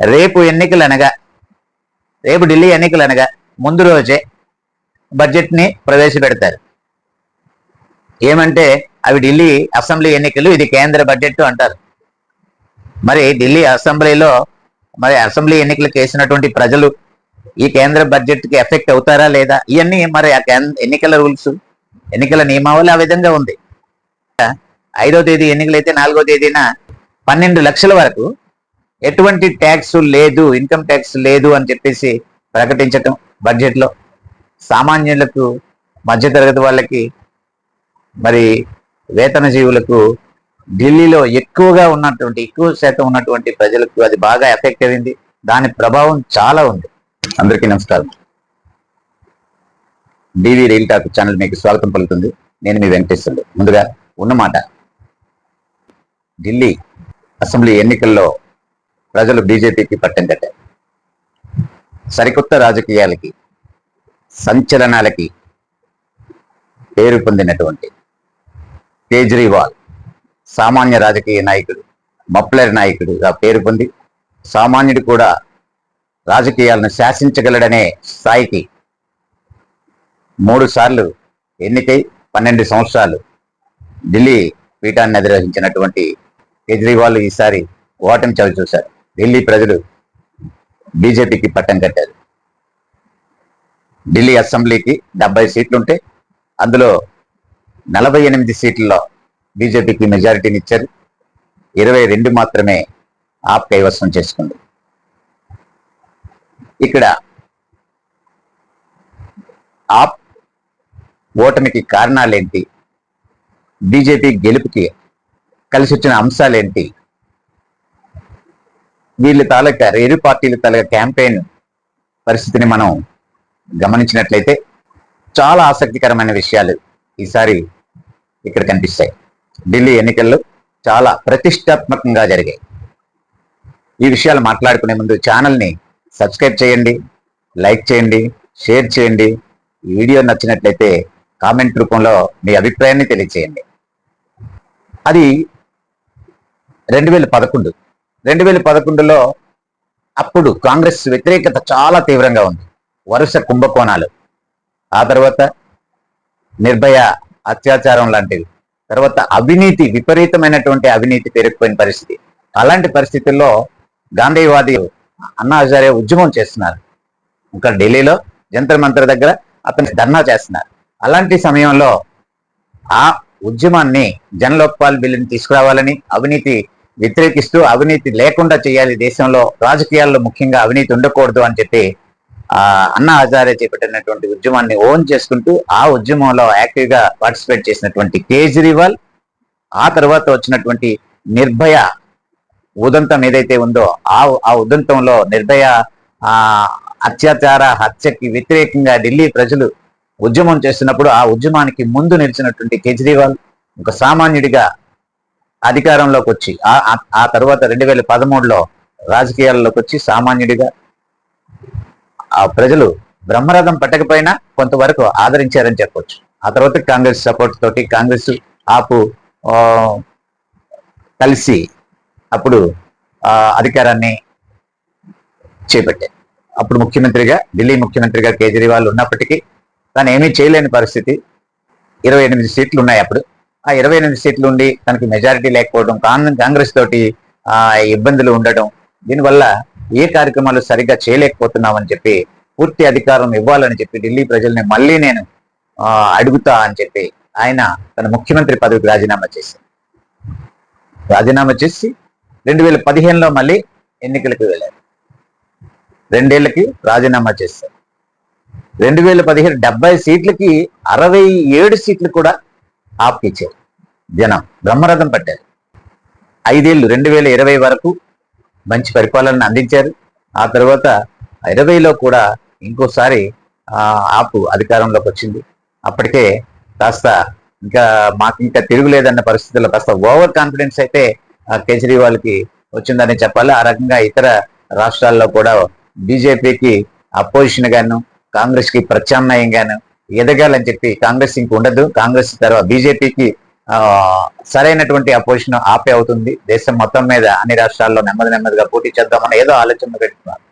రేపు ఎన్నికలు అనగా రేపు ఢిల్లీ ఎన్నికలు అనగా ముందు రోజే బడ్జెట్ని ప్రవేశపెడతారు. ఏమంటే అవి ఢిల్లీ అసెంబ్లీ ఎన్నికలు ఇది కేంద్ర బడ్జెట్ అంటారు. మరి ఢిల్లీ అసెంబ్లీలో మరి అసెంబ్లీ ఎన్నికలకు వేసినటువంటి ప్రజలు ఈ కేంద్ర బడ్జెట్కి ఎఫెక్ట్ అవుతారా లేదా? ఇవన్నీ మరి ఆ కేంద్ర ఎన్నికల రూల్స్ ఎన్నికల నియమావళి ఆ విధంగా ఉంది. ఐదో తేదీ ఎన్నికలైతే నాలుగో తేదీన పన్నెండు లక్షల వరకు ఎటువంటి ట్యాక్స్ లేదు ఇన్కమ్ ట్యాక్స్ లేదు అని చెప్పేసి ప్రకటించటం బడ్జెట్లో సామాన్యులకు మధ్యతరగతి వాళ్ళకి మరి వేతన జీవులకు ఢిల్లీలో ఎక్కువగా ఉన్నటువంటి ఎక్కువ శాతం ఉన్నటువంటి ప్రజలకు అది బాగా ఎఫెక్ట్ అయింది. దాని ప్రభావం చాలా ఉంది. అందరికీ నమస్కారం. డివి రీల్ టాక్ ఛానల్ మీకు స్వాగతం పలుకుతుంది. నేను మీ వెంకటేశ్వరుడు. ముందుగా ఉన్నమాట. ఢిల్లీ అసెంబ్లీ ఎన్నికల్లో ప్రజలు బీజేపీకి పట్టం సరికొత్త రాజకీయాలకి సంచలనాలకి పేరు పొందినటువంటి కేజ్రీవాల్ సామాన్య రాజకీయ నాయకుడు మప్లర్ నాయకుడుగా పేరు పొంది సామాన్యుడు కూడా రాజకీయాలను శాసించగలడనే స్థాయికి మూడు సార్లు ఎన్నికై పన్నెండు సంవత్సరాలు ఢిల్లీ పీఠాన్ని అధిరోహించినటువంటి కేజ్రీవాల్ ఈసారి ఓటమి చవి చూశారు ఢిల్లీ ప్రజలు బీజేపీకి పట్టం కట్టారు. ఢిల్లీ అసెంబ్లీకి డెబ్బై సీట్లుంటే అందులో నలభై ఎనిమిది సీట్లలో బీజేపీకి మెజారిటీని ఇచ్చారు ఇరవై రెండు మాత్రమే ఆప్ కైవసం చేసుకుంది. ఇక్కడ ఆప్ ఓటమికి కారణాలేంటి? బీజేపీ గెలుపుకి కలిసి వచ్చిన అంశాలేంటి? వీళ్ళ తాలూకా ఇరు పార్టీల తాలూకా క్యాంపెయిన్ పరిస్థితిని మనం గమనించినట్లయితే చాలా ఆసక్తికరమైన విషయాలు ఈసారి ఇక్కడ కనిపిస్తాయి. ఢిల్లీ ఎన్నికల్లో చాలా ప్రతిష్టాత్మకంగా జరిగాయి. ఈ విషయాలు మాట్లాడుకునే ముందు ఛానల్ని సబ్స్క్రైబ్ చేయండి లైక్ చేయండి షేర్ చేయండి. ఈ వీడియో నచ్చినట్లయితే కామెంట్ రూపంలో మీ అభిప్రాయాన్ని తెలియచేయండి. అది రెండు వేల పదకొండు రెండు వేల పదకొండులో అప్పుడు కాంగ్రెస్ వ్యతిరేకత చాలా తీవ్రంగా ఉంది. వరుస కుంభకోణాలు. ఆ తర్వాత నిర్భయ అత్యాచారం లాంటివి. తర్వాత అవినీతి విపరీతమైనటువంటి అవినీతి పెరిగిపోయిన పరిస్థితి. అలాంటి పరిస్థితుల్లో గాంధీవాది అన్నా హజారే ఉద్యమం చేస్తున్నారు. ఇంకా ఢిల్లీలో జంతర్ మంత్ర దగ్గర అతను ధర్నా చేస్తున్నారు. అలాంటి సమయంలో ఆ ఉద్యమాన్ని జనలోక్పాల్ బిల్లుని తీసుకురావాలని అవినీతి వ్యతిరేకిస్తూ అవినీతి లేకుండా చేయాలి. దేశంలో రాజకీయాల్లో ముఖ్యంగా అవినీతి ఉండకూడదు అని చెప్పి ఆ అన్నా హజారే చేపట్టినటువంటి ఉద్యమాన్ని ఓన్ చేసుకుంటూ ఆ ఉద్యమంలో యాక్టివ్గా పార్టిసిపేట్ చేసినటువంటి కేజ్రీవాల్ ఆ తర్వాత వచ్చినటువంటి నిర్భయ ఉదంతం ఏదైతే ఉందో ఆ ఆ ఉదంతంలో నిర్భయ ఆ అత్యాచార హత్యకి వ్యతిరేకంగా ఢిల్లీ ప్రజలు ఉద్యమం చేస్తున్నప్పుడు ఆ ఉద్యమానికి ముందు నిలిచినటువంటి కేజ్రీవాల్ ఒక సామాన్యుడిగా అధికారంలోకి వచ్చి ఆ ఆ- తర్వాత రెండు వేల పదమూడులో రాజకీయాల్లోకి వచ్చి సామాన్యుడిగా ఆ ప్రజలు బ్రహ్మరథం పట్టకపోయినా కొంతవరకు ఆదరించారని చెప్పొచ్చు. ఆ తర్వాత కాంగ్రెస్ సపోర్ట్ తోటి కాంగ్రెస్ ఆపు కలిసి అప్పుడు అధికారాన్ని చేపట్టారు. అప్పుడు ముఖ్యమంత్రిగా ఢిల్లీ ముఖ్యమంత్రిగా కేజ్రీవాల్ ఉన్నప్పటికీ తను ఏమీ చేయలేని పరిస్థితి. ఇరవై ఎనిమిది సీట్లు ఉన్నాయి అప్పుడు. ఆ ఇరవై ఎనిమిది సీట్లు ఉండి తనకి మెజారిటీ లేకపోవడం కాంగ్రెస్ తోటి ఆ ఇబ్బందులు ఉండడం దీనివల్ల ఏ కార్యక్రమాలు సరిగ్గా చేయలేకపోతున్నామని చెప్పి పూర్తి అధికారం ఇవ్వాలని చెప్పి ఢిల్లీ ప్రజల్ని మళ్ళీ నేను అడుగుతా అని చెప్పి ఆయన తన ముఖ్యమంత్రి పదవికి రాజీనామా చేశారు. రాజీనామా చేసి రెండు వేల పదిహేనులో మళ్ళీ ఎన్నికలకు వెళ్ళారు. రెండేళ్ళకి రాజీనామా చేశారు. రెండు వేల పదిహేను డెబ్బై సీట్లకి అరవై ఏడు సీట్లు కూడా ఆప్ ఇచ్చారు జనం బ్రహ్మరథం పట్టారు. ఐదేళ్ళు రెండు వేల ఇరవై వరకు మంచి పరిపాలన అందించారు. ఆ తర్వాత ఇరవైలో కూడా ఇంకోసారి ఆపు అధికారంలోకి వచ్చింది. అప్పటికే కాస్త ఇంకా మాకు ఇంకా తిరుగులేదన్న పరిస్థితుల్లో కాస్త ఓవర్ కాన్ఫిడెన్స్ అయితే ఆ, కేజ్రీవాల్కి వచ్చిందని చెప్పాలి. ఆ రకంగా ఇతర రాష్ట్రాల్లో కూడా బీజేపీకి అపోజిషన్ గాను కాంగ్రెస్కి ప్రత్యామ్నాయం ప్రత్యామ్నాయంగాను ఎదగాలని చెప్పి కాంగ్రెస్ ఇంక ఉండదు. కాంగ్రెస్ తర్వాత బీజేపీకి సరైనటువంటి ఆ పొజిషన్ ఆపే అవుతుంది. దేశం మొత్తం మీద అన్ని రాష్ట్రాల్లో నెమ్మది నెమ్మదిగా పోటీ చేద్దామని ఏదో ఆలోచన పెట్టుకున్నారు.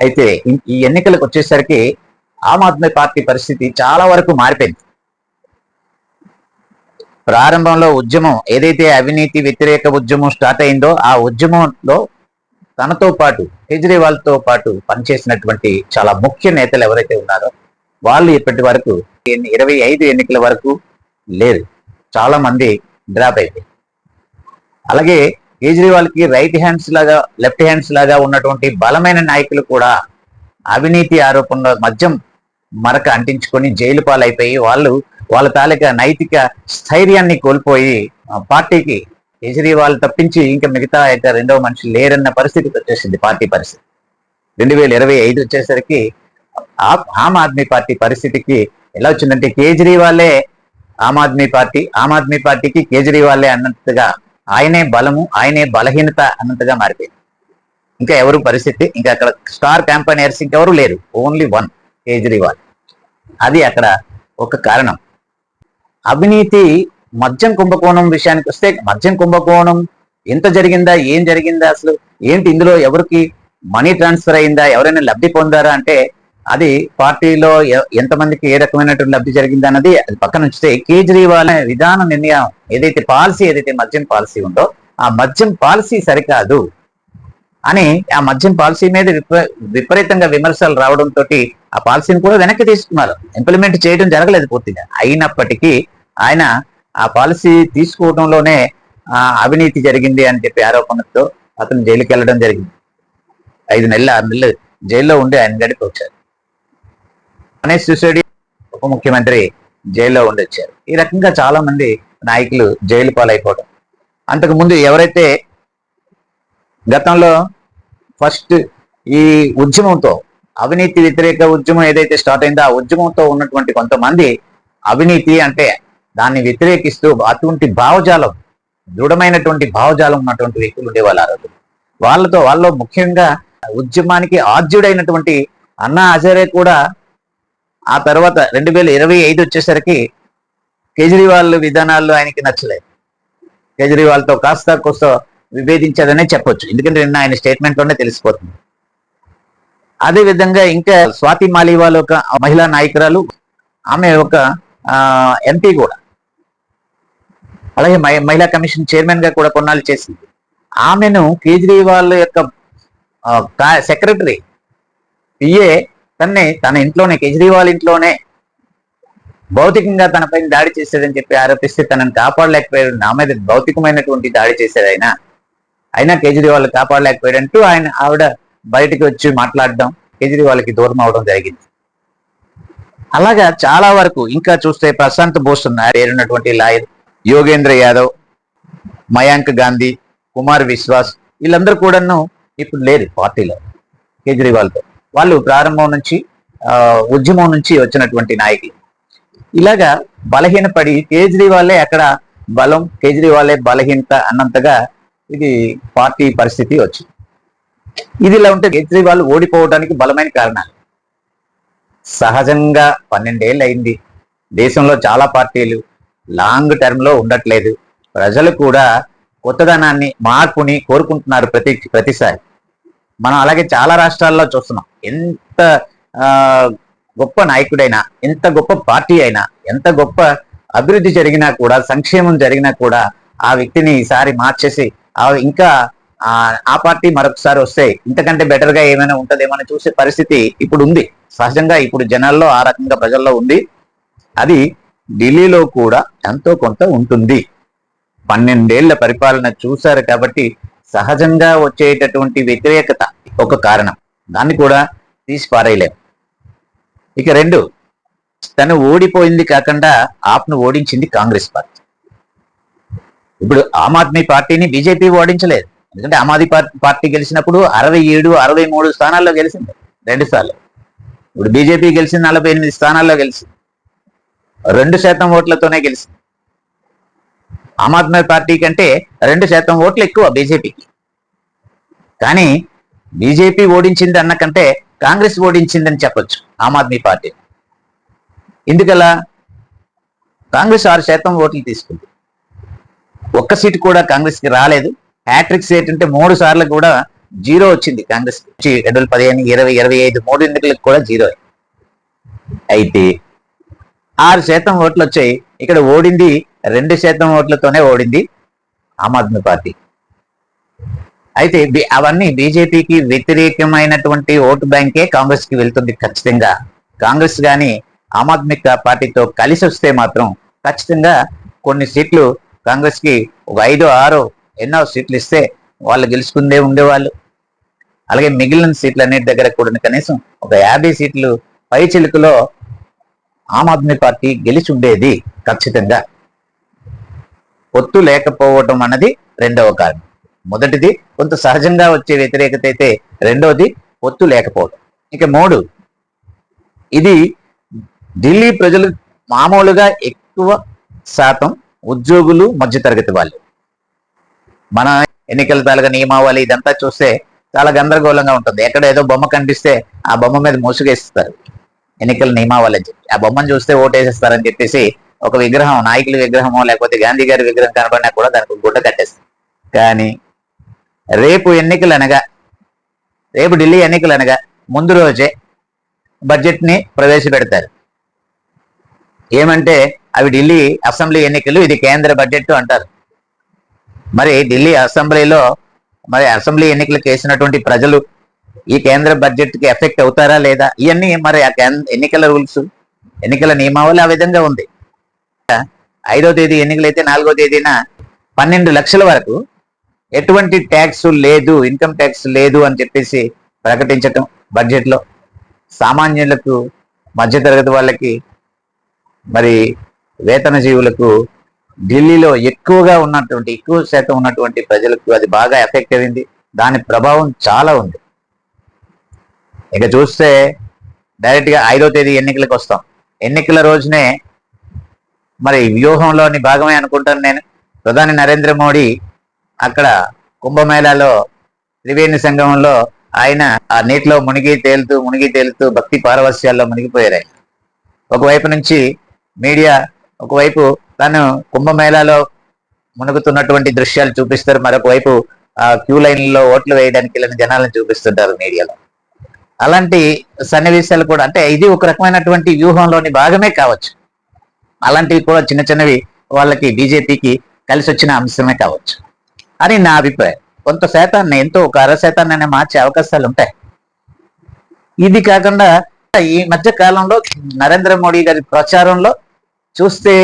అయితే ఈ- ఈ ఎన్నికలకు వచ్చేసరికి ఆమ్ ఆద్మీ పార్టీ పరిస్థితి చాలా వరకు మారిపోయింది. ప్రారంభంలో ఉద్యమం ఏదైతే అవినీతి వ్యతిరేక ఉద్యమం స్టార్ట్ అయిందో ఆ ఉద్యమంలో తనతో పాటు కేజ్రీవాల్తో పాటు పనిచేసినటువంటి చాలా ముఖ్య నేతలు ఎవరైతే ఉన్నారో వాళ్ళు ఇప్పటి వరకు ఇరవై ఐదు ఎన్నికల వరకు లేరు. చాలా మంది డ్రాప్ అయిపోయి అలాగే కేజ్రీవాల్కి రైట్ హ్యాండ్స్ లాగా లెఫ్ట్ హ్యాండ్స్ లాగా ఉన్నటువంటి బలమైన నాయకులు కూడా అవినీతి ఆరోపణల మద్యం మరక అంటించుకొని జైలు పాలైపోయి వాళ్ళు వాళ్ళ తాలూకా నైతిక స్థైర్యాన్ని కోల్పోయి ఆ, కేజ్రీవాల్ తప్పించి ఇంకా మిగతా అయితే రెండవ మనిషి లేరన్న పరిస్థితికి వచ్చేసింది పార్టీ పరిస్థితి. రెండు వేల ఇరవై ఐదు వచ్చేసరికి ఆ- ఆమ్ ఆద్మీ పార్టీ పరిస్థితికి ఎలా వచ్చిందంటే కేజ్రీవాలే ఆమ్ ఆద్మీ పార్టీ ఆమ్ ఆద్మీ పార్టీకి కేజ్రీవాలే అన్నంతగా ఆయనే బలము ఆయనే బలహీనత అన్నంతగా మారిపోయింది. ఇంకా ఎవరు పరిస్థితి? ఇంకా అక్కడ స్టార్ క్యాంపైనర్స్ ఇంకెవరు లేరు. Only one Kejriwal. అది అక్కడ ఒక కారణం. అవినీతి మద్యం కుంభకోణం విషయానికి వస్తే మద్యం కుంభకోణం ఎంత జరిగిందా ఏం జరిగిందా అసలు? ఏంటి ఇందులో ఎవరికి మనీ ట్రాన్స్ఫర్ అయిందా ఎవరైనా లబ్ధి పొందారా అంటే అది పార్టీలో ఎంతమందికి ఏ రకమైనటువంటి లబ్ధి జరిగిందా అన్నది అది పక్కన ఉంచితే కేజ్రీవాల్ విధాన నిర్ణయం ఏదైతే పాలసీ ఏదైతే మద్యం పాలసీ ఉందో ఆ మద్యం పాలసీ సరికాదు అని ఆ మద్యం పాలసీ మీద విప- విపరీతంగా విమర్శలు రావడంతో ఆ పాలసీని కూడా వెనక్కి తీసుకున్నారు. ఇంప్లిమెంట్ చేయడం జరగలేదు పూర్తిగా. అయినప్పటికీ ఆయన ఆ పాలసీ తీసుకోవడంలోనే ఆ, అవినీతి జరిగింది అని చెప్పి ఆరోపణతో అతను జైలుకి వెళ్ళడం జరిగింది. ఐదు నెలలు ఆరు నెలలు జైల్లో ఉండి ఆయన గడిపి వచ్చారు. గణేష్ సిసోడి ఉప ముఖ్యమంత్రి జైల్లో ఉండి వచ్చారు. ఈ రకంగా చాలా మంది నాయకులు జైలు పాలైపోవడం. అంతకు ముందు ఎవరైతే గతంలో ఫస్ట్ ఈ ఉద్యమంతో అవినీతి వ్యతిరేక ఉద్యమం ఏదైతే స్టార్ట్ అయిందో ఆ ఉద్యమంతో ఉన్నటువంటి కొంతమంది అవినీతి అంటే దాన్ని వ్యతిరేకిస్తూ అటువంటి భావజాలం దృఢమైనటువంటి భావజాలం ఉన్నటువంటి వ్యక్తులు ఉండేవాళ్ళు ఆ రోజు వాళ్ళతో వాళ్ళలో ముఖ్యంగా ఉద్యమానికి ఆద్యుడైనటువంటి అన్నా హజారే కూడా ఆ తర్వాత రెండు వేల ఇరవై ఐదు వచ్చేసరికి కేజ్రీవాల్ విధానాలు ఆయనకి నచ్చలేదు. కేజ్రీవాల్తో కాస్త కోస్త విభేదించారనే చెప్పొచ్చు. ఎందుకంటే నిన్న ఆయన స్టేట్మెంట్లోనే తెలిసిపోతుంది. అదే విధంగా ఇంకా స్వాతి మాలివాల్ ఒక మహిళా నాయకురాలు ఆమె ఒక ఎంపీ కూడా. అలాగే మహిళా కమిషన్ చైర్మన్గా కూడా కొన్నాళ్ళు చేసింది. ఆమెను కేజ్రీవాల్ యొక్క సెక్రటరీ పిఏ తన్నే తన ఇంట్లోనే కేజ్రీవాల్ ఇంట్లోనే భౌతికంగా తనపై దాడి చేశాడని చెప్పి ఆరోపిస్తే తనని కాపాడలేకపోయాడు. నా మీద భౌతికమైనటువంటి దాడి చేశాడు ఆయన. అయినా కేజ్రీవాల్ కాపాడలేకపోయాడంటూ ఆయన ఆవిడ బయటకు వచ్చి మాట్లాడడం కేజ్రీవాల్కి దూరం అవడం జరిగింది. అలాగా చాలా వరకు ఇంకా చూస్తే ప్రశాంత్ బోస్ ఉన్నారు పేరున్నటువంటి లాయర్. యోగేంద్ర యాదవ్ మయాంక్ గాంధీ కుమార్ విశ్వాస్ వీళ్ళందరూ కూడాను ఇప్పుడు లేరు పార్టీలో కేజ్రీవాల్తో. వాళ్ళు ప్రారంభం నుంచి ఉద్యమం నుంచి వచ్చినటువంటి నాయకులు. ఇలాగా బలహీనపడి కేజ్రీవాలే అక్కడ బలం కేజ్రీవాలే బలహీనత అన్నంతగా ఇది పార్టీ పరిస్థితి వచ్చింది. ఇది ఇలా ఉంటే కేజ్రీవాల్ ఓడిపోవడానికి బలమైన కారణాలు. సహజంగా పన్నెండేళ్ళు అయింది దేశంలో చాలా పార్టీలు లాంగ్ టర్మ్లో ఉండట్లేదు. ప్రజలు కూడా కొత్తదనాన్ని మార్పుని కోరుకుంటున్నారు ప్రతి ప్రతిసారి. మనం అలాగే చాలా రాష్ట్రాల్లో చూస్తున్నాం. ఎంత ఆ, గొప్ప నాయకుడైనా ఎంత గొప్ప పార్టీ అయినా ఎంత గొప్ప అభివృద్ధి జరిగినా కూడా సంక్షేమం జరిగినా కూడా ఆ వ్యక్తిని ఈసారి మార్చేసి ఆ ఇంకా ఆ ఆ పార్టీ మరొకసారి వస్తే ఇంతకంటే బెటర్గా ఏమైనా ఉంటదేమో అని చూసే పరిస్థితి ఇప్పుడు ఉంది. సహజంగా ఇప్పుడు జనాల్లో ఆ రకంగా ప్రజల్లో ఉంది. అది ఢిల్లీలో కూడా ఎంతో కొంత ఉంటుంది. పన్నెండేళ్ళ పరిపాలన చూశారు కాబట్టి సహజంగా వచ్చేటటువంటి వ్యతిరేకత ఒక కారణం. దాన్ని కూడా తీసి పారేయలేం ఇక రెండు తను ఓడిపోయింది కాకుండా ఆప్ను ఓడించింది కాంగ్రెస్ పార్టీ. ఇప్పుడు ఆమ్ ఆద్మీ పార్టీని బీజేపీ ఓడించలేదు. ఎందుకంటే ఆమ్ ఆద్మీ పార్టీ గెలిచినప్పుడు అరవై ఏడు అరవై మూడు స్థానాల్లో గెలిచింది. రెండు సార్లు. ఇప్పుడు బీజేపీ గెలిచింది నలభై ఎనిమిది స్థానాల్లో గెలిచింది. రెండు శాతం ఓట్లతోనే గెలిచింది. ఆమ్ ఆద్మీ పార్టీ కంటే రెండు శాతం ఓట్లు ఎక్కువ బీజేపీకి. కానీ బీజేపీ ఓడించింది అన్న కంటే కాంగ్రెస్ ఓడించిందని చెప్పొచ్చు ఆమ్ ఆద్మీ పార్టీ. ఎందుకలా? కాంగ్రెస్ ఆరు శాతం ఓట్లు తీసుకుంది. ఒక్క సీటు కూడా కాంగ్రెస్కి రాలేదు. హ్యాట్రిక్ సీట్ అంటే మూడు సార్లు కూడా జీరో వచ్చింది కాంగ్రెస్కి రెండు వేల పదిహేను ఇరవై ఇరవై ఐదు మూడు ఎన్నికలకు కూడా జీరో అయితే ఆరు శాతం ఓట్లు వచ్చాయి. ఇక్కడ ఓడింది రెండు శాతం ఓట్లతోనే ఓడింది ఆమ్ ఆద్మీ పార్టీ. అయితే అవన్నీ బీజేపీకి వ్యతిరేకమైనటువంటి ఓటు బ్యాంకే కాంగ్రెస్కి వెళ్తుంది ఖచ్చితంగా. కాంగ్రెస్ కానీ ఆమ్ ఆద్మీ పార్టీతో కలిసి వస్తే మాత్రం ఖచ్చితంగా కొన్ని సీట్లు కాంగ్రెస్కి ఒక ఐదు ఆరు ఎన్నో సీట్లు ఇస్తే వాళ్ళు గెలుచుకుందే ఉండేవాళ్ళు. అలాగే మిగిలిన సీట్లు అన్నిటి దగ్గర కూడా కనీసం ఒక యాభై సీట్లు పై చిలుకలో ఆమ్ ఆద్మీ పార్టీ గెలిచి ఉండేది ఖచ్చితంగా. పొత్తు లేకపోవటం అన్నది రెండవ కారణం. మొదటిది కొంత సహజంగా వచ్చే వ్యతిరేకత అయితే రెండవది పొత్తు లేకపోవడం ఇక మూడు ఇది ఢిల్లీ ప్రజలు మామూలుగా ఎక్కువ శాతం ఉద్యోగులు మధ్యతరగతి వాళ్ళు. మన ఎన్నికల తాలూకా నియమావళి ఇదంతా చూస్తే చాలా గందరగోళంగా ఉంటుంది. ఎక్కడ ఏదో బొమ్మ కనిపిస్తే ఆ బొమ్మ మీద మోసుగేస్తారు ఎన్నికల నియమావళి. అని చెప్పి ఆ బొమ్మను చూస్తే ఓటేసేస్తారని చెప్పేసి ఒక విగ్రహం నాయకుల విగ్రహమో లేకపోతే గాంధీ గారి విగ్రహం కనబడినా కూడా దానికి గుడ్డ కట్టేస్తారు. కానీ రేపు ఎన్నికలు అనగా రేపు ఢిల్లీ ఎన్నికలు అనగా ముందు రోజే బడ్జెట్ని ప్రవేశపెడతారు. ఏమంటే అవి ఢిల్లీ అసెంబ్లీ ఎన్నికలు ఇది కేంద్ర బడ్జెట్ అంటారు. మరి ఢిల్లీ అసెంబ్లీలో మరి అసెంబ్లీ ఎన్నికలకు వేసినటువంటి ప్రజలు ఈ కేంద్ర బడ్జెట్కి ఎఫెక్ట్ అవుతారా లేదా? ఇవన్నీ మరి ఆ కేంద్ర ఎన్నికల రూల్స్ ఎన్నికల నియమావళి ఆ విధంగా ఉంది. ఐదో తేదీ ఎన్నికలైతే నాలుగో తేదీన పన్నెండు లక్షల వరకు ఎటువంటి ట్యాక్స్ లేదు ఇన్కమ్ ట్యాక్స్ లేదు అని చెప్పేసి ప్రకటించటం బడ్జెట్లో. సామాన్యులకు మధ్యతరగతి వాళ్ళకి మరి వేతన జీవులకు ఢిల్లీలో ఎక్కువగా ఉన్నటువంటి ఎక్కువ శాతం ఉన్నటువంటి ప్రజలకు అది బాగా ఎఫెక్ట్ అయింది. దాని ప్రభావం చాలా ఉంది. ఇక చూస్తే డైరెక్ట్గా ఐదో తేదీ ఎన్నికలకు వస్తాం. ఎన్నికల రోజునే మరి వ్యూహంలోని భాగమే అనుకుంటాను నేను. ప్రధాని నరేంద్ర మోడీ అక్కడ కుంభమేళాలో త్రివేణి సంగమంలో ఆయన ఆ నీటిలో మునిగి తేలుతూ మునిగి తేలుతూ భక్తి పారవస్యాల్లో మునిగిపోయారు ఆయన. ఒకవైపు నుంచి మీడియా ఒకవైపు తను కుంభమేళాలో మునుగుతున్నటువంటి దృశ్యాలు చూపిస్తారు. మరొక వైపు ఆ క్యూ లైన్లో ఓట్లు వేయడానికి వెళ్ళిన జనాలను చూపిస్తుంటారు మీడియాలో. అలాంటి సన్నివేశాలు కూడా అంటే ఇది ఒక రకమైనటువంటి వ్యూహంలోని భాగమే కావచ్చు. అలాంటివి కూడా చిన్న చిన్నవి వాళ్ళకి బీజేపీకి కలిసి వచ్చిన అంశమే కావచ్చు. అని నా అభిప్రాయం. కొంత శాతాన్ని ఎంతో ఒక అర శాతాన్ని మార్చే అవకాశాలు ఉంటాయి. ఇది కాకుండా ఈ మధ్య కాలంలో నరేంద్ర మోడీ గారి ప్రచారంలో చూస్తే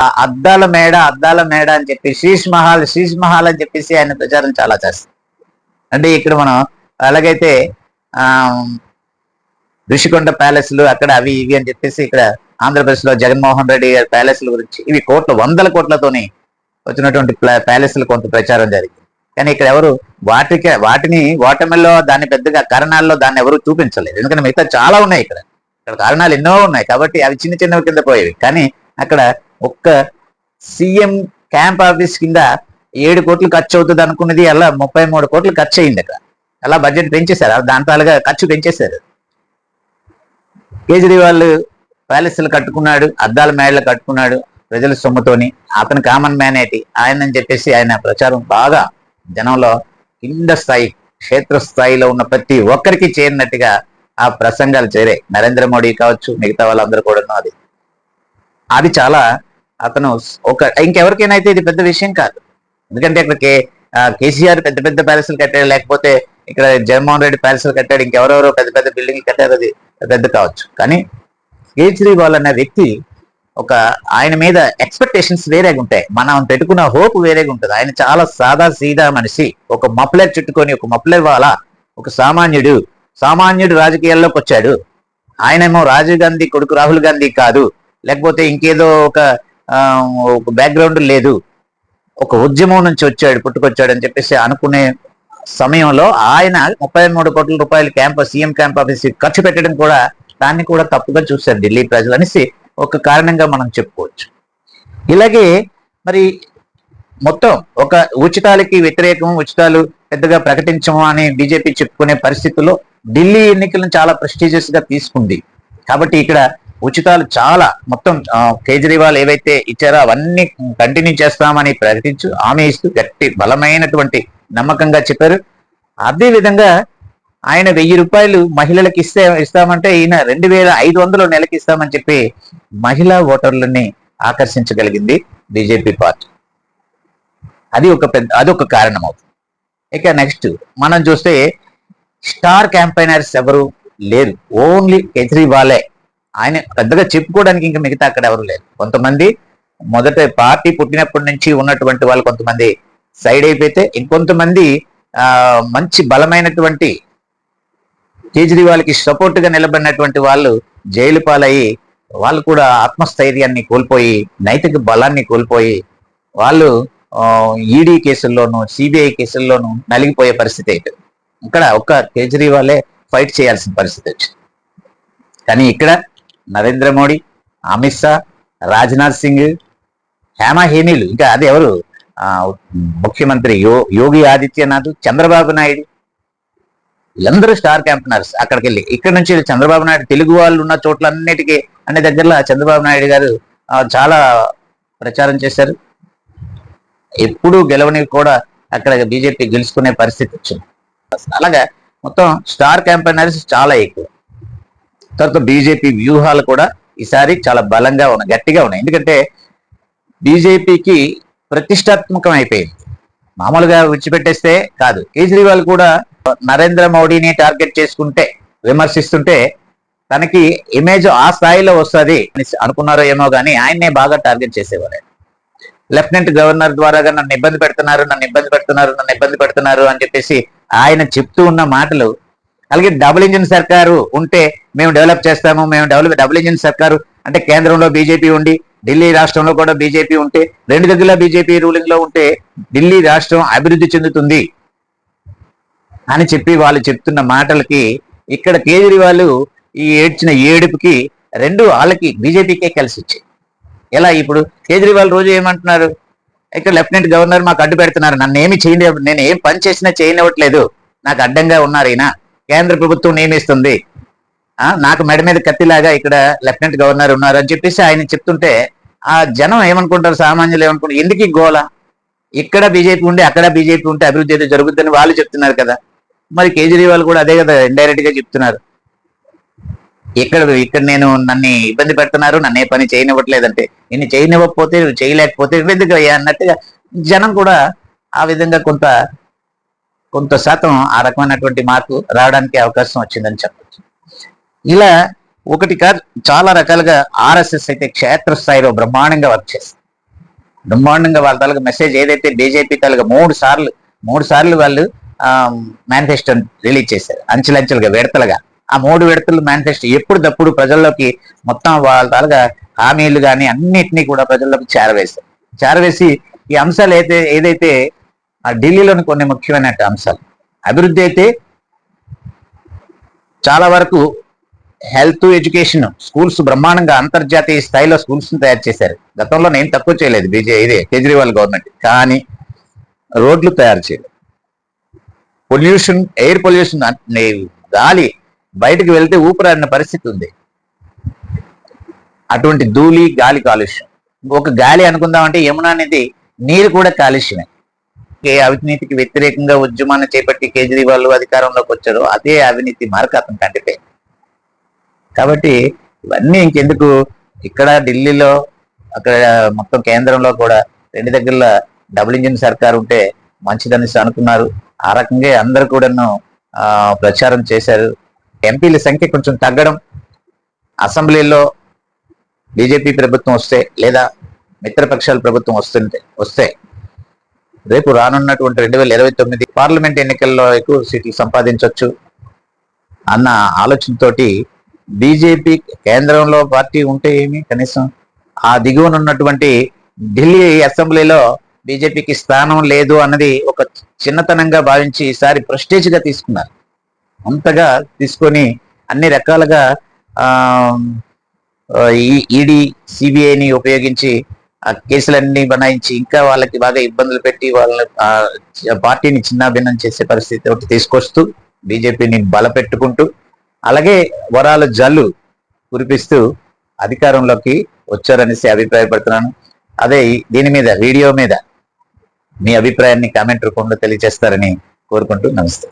ఆ అద్దాల మేడ అద్దాల మేడ అని చెప్పి శీష్ మహల్ శీష్ మహల్ అని చెప్పేసి ఆయన ప్రచారం చాలా చేస్తారు. అంటే ఇక్కడ మనం అలాగైతే ఋషికొండ ప్యాలెస్లు అక్కడ అవి ఇవి అని చెప్పేసి ఇక్కడ ఆంధ్రప్రదేశ్లో జగన్మోహన్ రెడ్డి గారి ప్యాలెస్ల గురించి ఇవి కోట్ల వందల కోట్లతోని వచ్చినటువంటి ప్యాలెస్లు కొంత ప్రచారం జరిగింది. కానీ ఇక్కడ ఎవరు వాటికి వాటిని ఓటమిలో దాన్ని పెద్దగా కారణాల్లో దాన్ని ఎవరు చూపించలేదు. ఎందుకంటే మిగతా చాలా ఉన్నాయి ఇక్కడ. ఇక్కడ కారణాలు ఎన్నో ఉన్నాయి కాబట్టి అవి చిన్న చిన్నవి కింద పోయేవి. కానీ అక్కడ ఒక్క సీఎం క్యాంప్ ఆఫీస్ కింద ఏడు కోట్లు ఖర్చు అవుతుంది అనుకున్నది అలా ముప్పై మూడు కోట్లు ఖర్చు అయింది అక్కడ. అలా బడ్జెట్ పెంచేశారు? అలా దాంట్లో ఖర్చు పెంచేశారు. కేజ్రీవాల్ ప్యాలెస్లు కట్టుకున్నాడు అద్దాల మేడలు కట్టుకున్నాడు ప్రజల సొమ్ముతోని. అతను కామన్ మ్యాన్ ఏంటి? ఆయన అని చెప్పేసి ఆయన ప్రచారం బాగా జనంలో కింద స్థాయి క్షేత్ర స్థాయిలో ఉన్న ప్రతి ఒక్కరికి చేరినట్టుగా ఆ ప్రసంగాలు చేరే నరేంద్ర మోడీ కావచ్చు మిగతా వాళ్ళందరూ కూడా అది. అది చాలా అతను ఒక ఇంకెవరికైనా అయితే ఇది పెద్ద విషయం కాదు. ఎందుకంటే ఇక్కడికి కేసీఆర్ పెద్ద పెద్ద ప్యాలెస్లు కట్టాడు లేకపోతే ఇక్కడ జగన్మోహన్ రెడ్డి ప్యాలెస్ కట్టాడు ఇంకెవరెవరో పెద్ద పెద్ద బిల్డింగ్లు కట్టారు అది పెద్ద కావచ్చు. కానీ కేజ్రీవాల్ అనే వ్యక్తి ఒక ఆయన మీద ఎక్స్పెక్టేషన్స్ వేరేగా ఉంటాయి. మనం పెట్టుకున్న హోప్ వేరేగా ఉంటుంది. ఆయన చాలా సాదా సీదా మనిషి. ఒక మఫ్లర్ చుట్టుకొని ఒక మఫ్లర్ వాళ్ళ ఒక సామాన్యుడు సామాన్యుడు రాజకీయాల్లోకి వచ్చాడు. ఆయనేమో రాజీవ్ గాంధీ కొడుకు రాహుల్ గాంధీ కాదు. లేకపోతే ఇంకేదో ఒక ఒక బ్యాక్గ్రౌండ్ లేదు. ఒక ఉద్యమం నుంచి వచ్చాడు పుట్టుకొచ్చాడు అని చెప్పేసి అనుకునే సమయంలో ఆయన ముప్పై మూడు కోట్ల రూపాయల క్యాంప్ సీఎం క్యాంప్ ఆఫీస్ ఖర్చు పెట్టడం కూడా దాన్ని కూడా తప్పుగా చూశారు ఢిల్లీ ప్రజలు అనేసి ఒక కారణంగా మనం చెప్పుకోవచ్చు. ఇలాగే మరి మొత్తం ఒక ఉచితాలకి వ్యతిరేకం ఉచితాలు పెద్దగా ప్రకటించము అని బీజేపీ చెప్పుకునే పరిస్థితుల్లో ఢిల్లీ ఎన్నికలను చాలా ప్రెస్టీజియస్గా తీసుకుంది. కాబట్టి ఇక్కడ ఉచితాలు చాలా. మొత్తం కేజ్రీవాల్ ఏవైతే ఇచ్చారో అవన్నీ కంటిన్యూ చేస్తామని ప్రకటించు హామీ ఇస్తూ గట్టి బలమైనటువంటి నమ్మకంగా చెప్పారు. అదే విధంగా ఆయన వెయ్యి రూపాయలు మహిళలకు ఇస్తే ఇస్తామంటే ఈయన రెండు వేల ఐదు వందలు నెలకి ఇస్తామని చెప్పి మహిళా ఓటర్లని ఆకర్షించగలిగింది బీజేపీ పార్టీ. అది ఒక పెద్ద అది ఒక కారణం అవుతుంది ఇక నెక్స్ట్ మనం చూస్తే స్టార్ క్యాంపైనర్స్ ఎవరు లేరు. ఓన్లీ కేజ్రీవాలే. ఆయన పెద్దగా చెప్పుకోవడానికి ఇంకా మిగతా అక్కడ ఎవరు లేరు. కొంతమంది మొదట పార్టీ పుట్టినప్పటి నుంచి ఉన్నటువంటి వాళ్ళు కొంతమంది సైడ్ అయిపోతే ఇంకొంతమంది ఆ మంచి బలమైనటువంటి కేజ్రీవాల్కి సపోర్ట్గా నిలబడినటువంటి వాళ్ళు జైలు పాలయ్యి వాళ్ళు కూడా ఆత్మస్థైర్యాన్ని కోల్పోయి నైతిక బలాన్ని కోల్పోయి వాళ్ళు ఈడీ కేసుల్లోనూ సిబిఐ కేసుల్లోనూ నలిగిపోయే పరిస్థితి అయితే. ఇక్కడ ఒక్క కేజ్రీవాలే ఫైట్ చేయాల్సిన పరిస్థితి వచ్చింది. కానీ ఇక్కడ నరేంద్ర మోడీ అమిత్ షా రాజ్నాథ్ సింగ్ హేమ ఇంకా అది ఎవరు? ముఖ్యమంత్రి యో యోగి ఆదిత్యనాథ్ చంద్రబాబు నాయుడు. వీళ్ళందరూ స్టార్ క్యాంపనర్స్ అక్కడికి వెళ్ళి ఇక్కడ నుంచి చంద్రబాబు నాయుడు తెలుగు వాళ్ళు ఉన్న చోట్లన్నిటికీ అన్ని దగ్గరలో చంద్రబాబు నాయుడు గారు చాలా ప్రచారం చేశారు. ఎప్పుడూ గెలవని కూడా అక్కడ బీజేపీ గెలుచుకునే పరిస్థితి వచ్చింది. అలాగా మొత్తం స్టార్ క్యాంపైనర్స్ చాలా ఎక్కువ. తర్వాత బీజేపీ వ్యూహాలు కూడా ఈసారి చాలా బలంగా ఉన్నాయి గట్టిగా ఉన్నాయి. ఎందుకంటే బీజేపీకి ప్రతిష్టాత్మకం అయిపోయింది మామూలుగా విడిచిపెట్టేస్తే కాదు. కేజ్రీవాల్ కూడా నరేంద్ర మోడీని టార్గెట్ చేసుకుంటే విమర్శిస్తుంటే తనకి ఇమేజ్ ఆ స్థాయిలో వస్తుంది అని అనుకున్నారో ఏమో కానీ ఆయన్నే బాగా టార్గెట్ చేసేవారు. లెఫ్టినెంట్ గవర్నర్ ద్వారా నన్ను ఇబ్బంది పెడుతున్నారు నన్ను ఇబ్బంది పెడుతున్నారు నన్ను ఇబ్బంది పెడుతున్నారు అని చెప్పేసి ఆయన చెప్తూ ఉన్న మాటలు అలాగే డబుల్ ఇంజిన్ సర్కారు ఉంటే మేము డెవలప్ చేస్తాము మేము డెవలప్ డబుల్ ఇంజిన్ సర్కారు అంటే కేంద్రంలో బీజేపీ ఉండి ఢిల్లీ రాష్ట్రంలో కూడా బీజేపీ ఉంటే రెండు దగ్గర బీజేపీ రూలింగ్లో ఉంటే ఢిల్లీ రాష్ట్రం అభివృద్ధి చెందుతుంది అని చెప్పి వాళ్ళు చెప్తున్న మాటలకి ఇక్కడ కేజ్రీవాల్ ఈ ఏడ్చిన ఏడుపుకి రెండు వాళ్ళకి బీజేపీకే కలిసి వచ్చాయి. ఎలా ఇప్పుడు? కేజ్రీవాల్ రోజు ఏమంటున్నారు? ఇక్కడ లెఫ్టినెంట్ గవర్నర్ మాకు అడ్డు పెడుతున్నారు. నన్ను ఏమి చేయని నేను ఏం పని చేసినా చేయనివ్వట్లేదు. నాకు అడ్డంగా ఉన్నారు ఈయన. కేంద్ర ప్రభుత్వం నియమిస్తుంది. ఆ, నాకు మెడ మీద కత్తిలాగా ఇక్కడ లెఫ్టినెంట్ గవర్నర్ ఉన్నారు అని చెప్పేసి ఆయన చెప్తుంటే ఆ జనం ఏమనుకుంటారు? సామాన్యులు ఏమనుకుంటారు? ఎందుకు గోళ గోల? ఇక్కడ బీజేపీ ఉండి అక్కడ బీజేపీ ఉంటే అభివృద్ధి అయితే జరుగుతుందని వాళ్ళు చెప్తున్నారు కదా. మరి కేజ్రీవాల్ కూడా అదే కదా ఇండైరెక్ట్గా చెప్తున్నారు. ఇక్కడ ఇక్కడ నేను నన్ను ఇబ్బంది పెడుతున్నారు నన్ను ఏ పని చేయనివ్వట్లేదంటే. నిన్ను చేయనివ్వకపోతే చేయలేకపోతే ఎందుకు అయ్యా? అన్నట్టుగా జనం కూడా ఆ విధంగా కొంత కొంత శాతం ఆ రకమైనటువంటి మార్పు రావడానికి అవకాశం వచ్చిందని చెప్పచ్చు. ఇలా ఒకటి కాదు చాలా రకాలుగా ఆర్ఎస్ఎస్ అయితే క్షేత్రస్థాయిలో బ్రహ్మాండంగా వర్క్ చేస్తుంది. బ్రహ్మాండంగా వాళ్ళ తాలూకా మెసేజ్ ఏదైతే బీజేపీ తాలూకా మూడు సార్లు మూడు సార్లు వాళ్ళు మేనిఫెస్టో రిలీజ్ చేశారు. అంచెలంచెలుగా విడతలుగా. ఆ మూడు విడతలు మేనిఫెస్టో ఎప్పుడు తప్పుడు ప్రజల్లోకి మొత్తం వాళ్ళ తాలూకా హామీలు కానీ అన్నిటినీ కూడా ప్రజల్లోకి చేరవేశారు. చేరవేసి ఈ అంశాలు అయితే ఏదైతే ఆ ఢిల్లీలోని కొన్ని ముఖ్యమైన అంశాలు. అభివృద్ధి అయితే చాలా వరకు హెల్త్ ఎడ్యుకేషన్ స్కూల్స్ బ్రహ్మాండంగా అంతర్జాతీయ స్థాయిలో స్కూల్స్ తయారు చేశారు. గతంలో నేను తక్కువ చేయలేదు బీజే ఇదే కేజ్రీవాల్ గవర్నమెంట్. కానీ రోడ్లు తయారు చేయలేదు పొల్యూషన్ ఎయిర్ పొల్యూషన్ గాలి బయటకు వెళ్తే ఊపిరాడిన పరిస్థితి ఉంది. అటువంటి ధూళి గాలి కాలుష్యం. ఒక గాలి అనుకుందామంటే యమునా అనేది నీరు కూడా కాలుష్యమే. అవినీతికి వ్యతిరేకంగా ఉద్యమాన్ని చేపట్టి కేజ్రీవాల్ అధికారంలోకి వచ్చారో అదే అవినీతి మార్క అతను కాబట్టి ఇవన్నీ ఇంకెందుకు? ఇక్కడ ఢిల్లీలో అక్కడ మొత్తం కేంద్రంలో కూడా రెండు దగ్గరలో డబుల్ ఇంజిన్ సర్కార్ ఉంటే మంచిదని అనుకున్నారు. ఆ రకంగా అందరు కూడాను ఆ, ప్రచారం చేశారు. ఎంపీల సంఖ్య కొంచెం తగ్గడం అసెంబ్లీలో బీజేపీ ప్రభుత్వం వస్తే లేదా మిత్రపక్షాల ప్రభుత్వం వస్తుంటే వస్తే రేపు రానున్నటువంటి రెండు వేల ఇరవై తొమ్మిది పార్లమెంట్ ఎన్నికల్లో ఎక్కువ సీట్లు సంపాదించవచ్చు అన్న ఆలోచనతోటి బీజేపీ కేంద్రంలో పార్టీ ఉంటే ఏమి కనీసం ఆ దిగువన ఉన్నటువంటి ఢిల్లీ అసెంబ్లీలో బీజేపీకి స్థానం లేదు అన్నది ఒక చిన్నతనంగా భావించి ఈసారి ప్రెస్టేజ్గా తీసుకున్నారు. అంతగా తీసుకొని అన్ని రకాలుగా ఈడీ సిబిఐని ఉపయోగించి కేసులన్నీ బనాయించి ఇంకా వాళ్ళకి బాగా ఇబ్బందులు పెట్టి వాళ్ళ ఆ, పార్టీని చిన్నాభిన్నం చేసే పరిస్థితి ఒకటి తీసుకొస్తూ బీజేపీని బలపెట్టుకుంటూ అలాగే వరాల జల్లు కురిపిస్తూ అధికారంలోకి వచ్చారనేసి అభిప్రాయపడుతున్నాను. అదే దీని మీద వీడియో మీద మీ అభిప్రాయాన్ని కామెంట్ రూపంలో తెలియజేస్తారని కోరుకుంటూ నమస్తే.